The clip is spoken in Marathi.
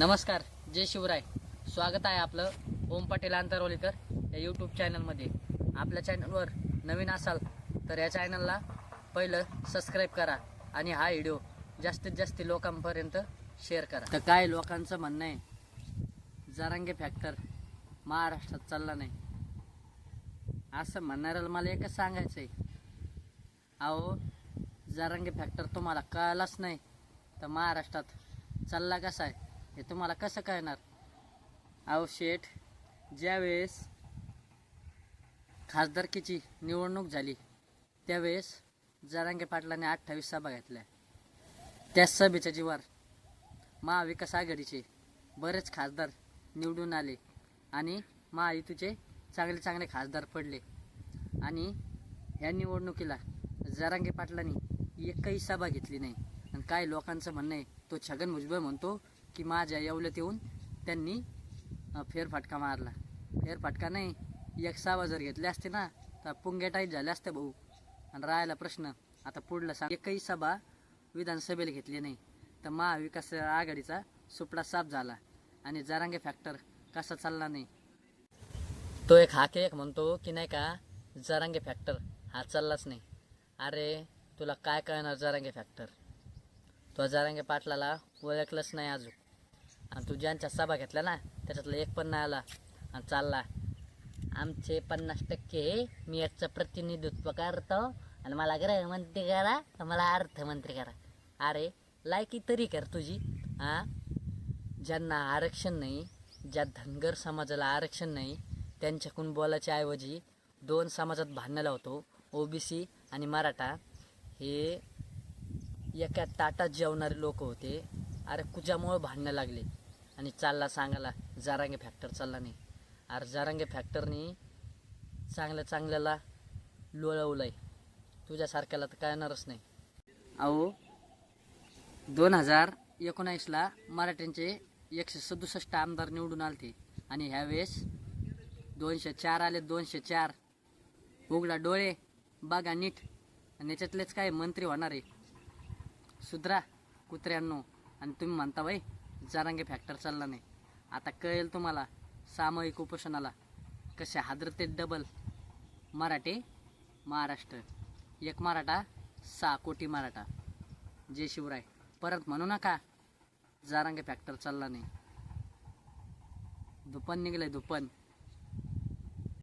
नमस्कार जय शिवराय. स्वागत आहे आपलं ओम पाटील आंतरवलीकर या यूट्यूब चॅनलमध्ये आपल्या चॅनलवर नवीन असाल तर या चॅनलला पहिलं सबस्क्राईब करा आणि हा व्हिडिओ जास्तीत जास्त लोकांपर्यंत शेअर करा. तर काय लोकांचं म्हणणं आहे? जरांगे फॅक्टर महाराष्ट्रात चालला नाही. असं म्हणणाऱ्याला मला एकच सांगायचं आहे अहो जरांगे फॅक्टर तुम्हाला कळालाच नाही तर महाराष्ट्रात चालला कसा आहे? हे तुम्हाला कसं कळणार? अहो शेठ ज्यावेळेस खासदारकीची निवडणूक झाली त्यावेळेस जरांगे पाटलाने अठ्ठावीस सभा घेतल्या. त्या सभेच्या जीवार महाविकास आघाडीचे बरेच खासदार निवडून आले आणि महायुतीचे चांगले चांगले खासदार पडले. आणि ह्या निवडणुकीला जरांगे पाटलांनी एकही सभा घेतली नाही. आणि काय लोकांचं म्हणणं आहे तो छगन भुजबळ म्हणतो की माझ्या येवल्यात येऊन त्यांनी फेरफटका मारला. फेरफटका नाही एक सभा जर घेतली असते ना तर पुंग्या टाईप झाले असते भाऊ. आणि राहायला प्रश्न आता पुढला सांग एकही सभा विधानसभेला घेतली नाही तर महाविकास आघाडीचा सुपडा साफ झाला. आणि जरांगे फॅक्टर कसा चालला नाही. तो एक हाके एक म्हणतो की नाही का जरांगे फॅक्टर हा चाललाच नाही. अरे तुला काय कळणार जरांगे फॅक्टर तो जरांगे पाटलाला ओळखलंच नाही अजून. आणि तू ज्यांच्या सभा घेतल्या ना त्याच्यातला एक पण नाही आला आणि चालला. आमचे पन्नास टक्के मी याचं प्रतिनिधित्व करतो आणि मला गृहमंत्री करा तर मला अर्थमंत्री करा. अरे लायकी तरी कर तुझी हां ज्यांना आरक्षण नाही ज्या धनगर समाजाला आरक्षण नाही त्यांच्याकडून बोलायच्या ऐवजी दोन समाजात भांडणं लावतो ओबीसी आणि मराठा. हे एका ताटात जेवणारे लोक होते. अरे कुजामुळं भांडणं लागले. आणि चालला सांगायला जारांगे फॅक्टर चालला नाही. अरे जारांगे फॅक्टरनी चांगल्या चांगल्याला लोळवलंय तुझ्यासारख्याला तर कळणारच नाही. अहो दोन हजार एकोणावीसला मराठ्यांचे एकशे सदुसष्ट आमदार निवडून आलते. आणि ह्यावेळेस दोनशे चार आले दोनशे चार. उघडा डोळे बागा नीट. आणि याच्यातलेच काय मंत्री होणार आहे. सुधरा कुत्र्यांनो. आणि तुम्ही म्हणता बाई जारांगे फॅक्टर चालला नाही. आता कळेल तुम्हाला सामूहिक उपोषणाला कसे हादरते डबल मराठे महाराष्ट्र. एक मराठा सहा कोटी मराठा. जय शिवराय. परत म्हणू नका जारांगे फॅक्टर चालला नाही. दुपन निघलंय दुपन